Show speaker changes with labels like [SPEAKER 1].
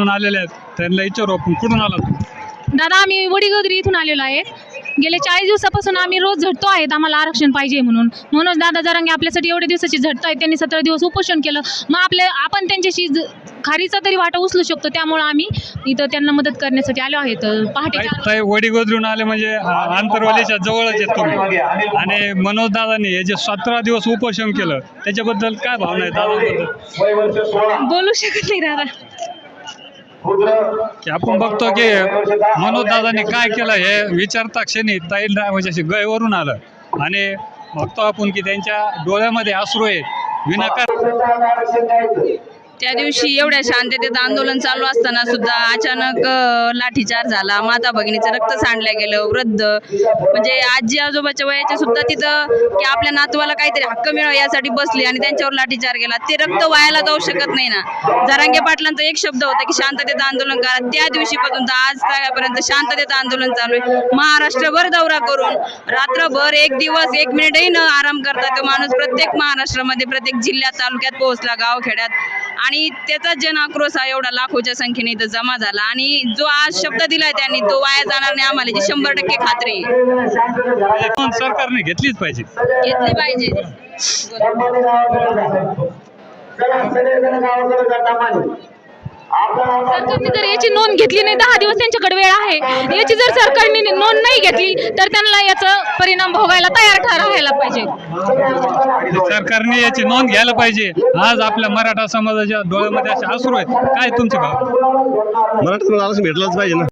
[SPEAKER 1] आलेले आहेत. त्यांना विचारू आपण. कुठून आला
[SPEAKER 2] दादा आम्ही वडीगोदरी इथून आलेलो आहे. गेले चाळीस दिवसापासून आम्ही रोज झटतो आहेत आम्हाला आरक्षण पाहिजे म्हणून. म्हणून दादा जरांगे आपल्यासाठी एवढे दिवसाची झटत आहेत त्यांनी सतरा दिवस उपोषण केलं. मग आपले आपण त्यांच्याशी ज- खारीचा तरी वाटा उचलू शकतो. त्यामुळं आम्ही इथं त्यांना मदत करण्यासाठी आलो आहेत पहाटे
[SPEAKER 1] ताई-
[SPEAKER 2] चार
[SPEAKER 1] ताई वडीगोदरून आले म्हणजे आंतरवालीच्या जवळच येत तुम्ही. आणि मनोज दादांनी हे जे सतरा दिवस उपोषण केलं त्याच्याबद्दल काय भावना आहे? दादाबद्दल.
[SPEAKER 2] बोलू शकत नाही दादा.
[SPEAKER 1] की आपण बघतो की मनोज दादांनी काय केलं हे विचारता क्षणी ताईला म्हणजे अशी गयवरून आलं. आणि बघतो आपण की त्यांच्या डोळ्यामध्ये अश्रू आहे विनाकार
[SPEAKER 3] त्या दिवशी एवढ्या शांततेत आंदोलन चालू असताना सुद्धा अचानक लाठीचार झाला. माता भगिनीचं रक्त सांडलं गेलं वृद्ध म्हणजे आजी आजोबाच्या वयाचे सुद्धा तिथं की आपल्या नातवाला काहीतरी हक्क मिळावा यासाठी बसले आणि त्यांच्यावर लाठीचार गेला ते रक्त वायाला जाऊ शकत नाही ना. जरांगे पाटलांचा एक शब्द होता की शांततेत आंदोलन करा. त्या दिवशीपासून आज तागापर्यंत शांततेत आंदोलन चालू आहे. महाराष्ट्रभर दौरा करून रात्रभर एक दिवस एक मिनिटही न आराम करता तो माणूस प्रत्येक महाराष्ट्रामध्ये प्रत्येक जिल्ह्यात तालुक्यात पोहोचला गावखेड्यात. आणि त्याचा जन आक्रोश हा एवढा लाखोच्या संख्येने इथं जमा झाला. आणि जो आज शब्द दिलाय त्यांनी तो वाया जाणार नाही आम्हाला याची शंभर टक्के खात्री
[SPEAKER 1] सरकारने घेतलीच पाहिजे.
[SPEAKER 3] घेतली पाहिजे.
[SPEAKER 2] सरकारने जर याची नोंद घेतली नाही दहा दिवस त्यांच्याकडे वेळ आहे. याची जर सरकारने नोंद नाही घेतली तर त्यांना याचा परिणाम भोगायला तयार ठरायला पाहिजे.
[SPEAKER 1] सरकारने याची नोंद घ्यायला पाहिजे. आज आपल्या मराठा समाजाच्या डोळ्यामध्ये असे अश्रू आहेत. काय तुमचे भाव?
[SPEAKER 4] मराठा आरक्षण भेटलंच पाहिजे ना.